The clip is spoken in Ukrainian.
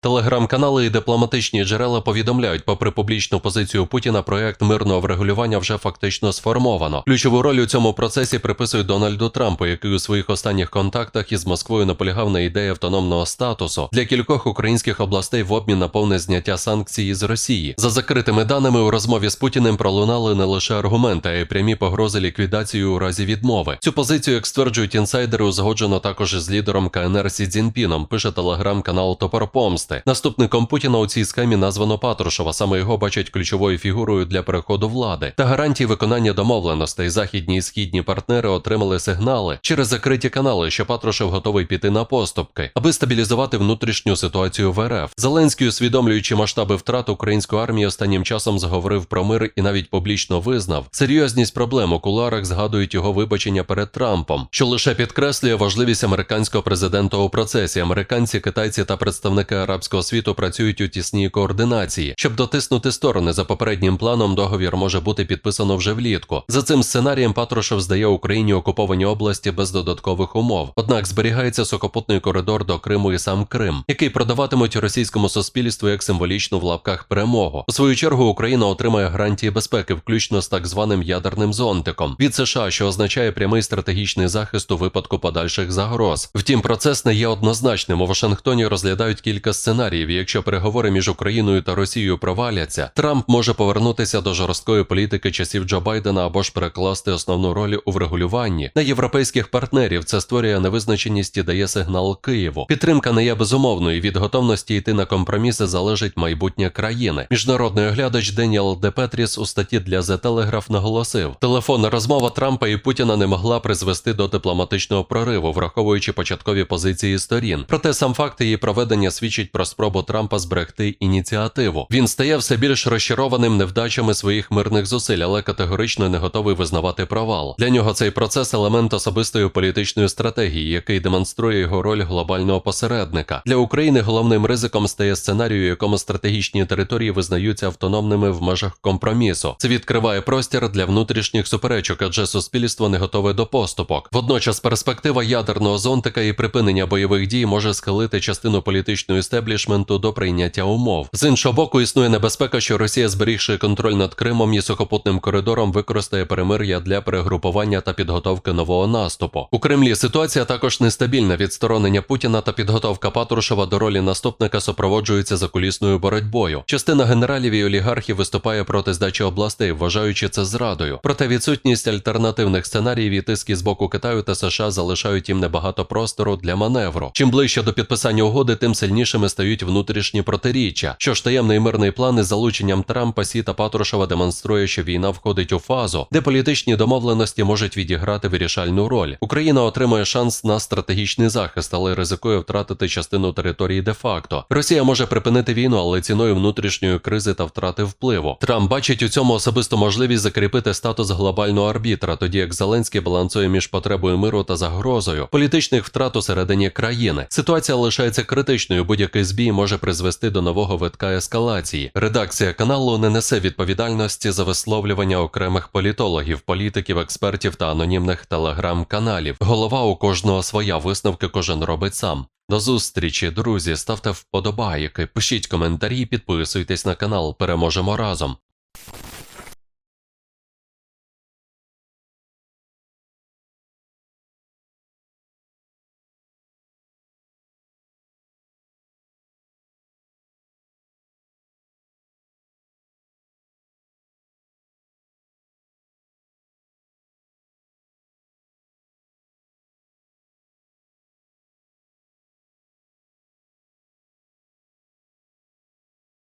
Телеграм-канали і дипломатичні джерела повідомляють, попри публічну позицію Путіна, проект мирного врегулювання вже фактично сформовано. Ключову роль у цьому процесі приписують Дональду Трампу, який у своїх останніх контактах із Москвою наполягав на ідеї автономного статусу для кількох українських областей в обмін на повне зняття санкцій з Росії. За закритими даними у розмові з Путіним пролунали не лише аргументи, а й прямі погрози ліквідацією у разі відмови. Цю позицію, як стверджують інсайдери, узгоджено також із лідером КНР Сі Цзіньпіном, пише телеграм-канал Топор Помсти. Наступником Путіна у цій схемі названо Патрушева. Саме його бачать ключовою фігурою для переходу влади та гарантії виконання домовленостей. Західні і східні партнери отримали сигнали через закриті канали, що Патрушев готовий піти на поступки, аби стабілізувати внутрішню ситуацію в РФ. Зеленський, усвідомлюючи масштаби втрат української армії, останнім часом заговорив про мир і навіть публічно визнав серйозність проблем у куларах. Згадують його вибачення перед Трампом, що лише підкреслює важливість американського президента у процесі. Американці, китайці та представники арабського світу працюють у тісній координації, щоб дотиснути сторони. За попереднім планом договір може бути підписано вже влітку. За цим сценарієм Патрушев здає Україні окуповані області без додаткових умов. Однак зберігається сухопутний коридор до Криму і сам Крим, який продаватимуть російському суспільству як символічну в лапках перемогу. У свою чергу Україна отримає гарантії безпеки, включно з так званим ядерним зонтиком від США, що означає прямий стратегічний захист у випадку подальших загроз. Втім, процес не є однозначним. У Вашингтоні розглядають кілька сценаріїв. І Якщо переговори між Україною та Росією проваляться, Трамп може повернутися до жорсткої політики часів Джо Байдена або ж перекласти основну роль у врегулюванні на європейських партнерів. Це створює невизначеність і дає сигнал Києву. Підтримка не є безумовною. Від готовності йти на компроміси залежить майбутнє країни. Міжнародний оглядач Деніел Де Петріс у статті для The Telegraph наголосив: телефонна розмова Трампа і Путіна не могла призвести до дипломатичного прориву, враховуючи початкові позиції сторін. Проте сам факт її проведення свідчить про спробу Трампа зберегти ініціативу. Він стає все більш розчарованим невдачами своїх мирних зусиль, але категорично не готовий визнавати провал. Для нього цей процес елемент особистої політичної стратегії, який демонструє його роль глобального посередника. Для України головним ризиком стає сценарій, у якому стратегічні території визнаються автономними в межах компромісу. Це відкриває простір для внутрішніх суперечок, адже суспільство не готове до поступок. Водночас перспектива ядерного зонтика і припинення бойових дій може схилити частину політичного істеблішменту до прийняття умов. З іншого боку, існує небезпека, що Росія, зберігши контроль над Кримом і сухопутним коридором, використає перемир'я для перегрупування та підготовки нового наступу. У Кремлі ситуація також нестабільна. Відсторонення Путіна та підготовка Патрушева до ролі наступника супроводжуються закулісною боротьбою. Частина генералів і олігархів виступає проти здачі областей, вважаючи це зрадою. Проте відсутність альтернативних сценаріїв і тиски з боку Китаю та США залишають їм небагато простору для маневру. Чим ближче до підписання угоди, тим сильнішими стають внутрішні протиріччя. Що ж таємний мирний план із залученням Трампа, Сі та Патрушева демонструє, що війна входить у фазу, де політичні домовленості можуть відіграти вирішальну роль. Україна отримує шанс на стратегічний захист, але ризикує втратити частину території де-факто. Росія може припинити війну, але ціною внутрішньої кризи та втрати впливу. Трамп бачить у цьому особисту можливість закріпити статус глобального арбітра, тоді як Зеленський балансує між потребою миру та загрозою політичних втрат у середині країни. Ситуація лишається критичною. Будь-який збій може призвести до нового витка ескалації. Редакція каналу не несе відповідальності за висловлювання окремих політологів, політиків, експертів та анонімних телеграм-каналів. Голова у кожного своя висновки кожен робить сам. До зустрічі, друзі. Ставте вподобайки, пишіть коментарі, підписуйтесь на канал. Переможемо разом.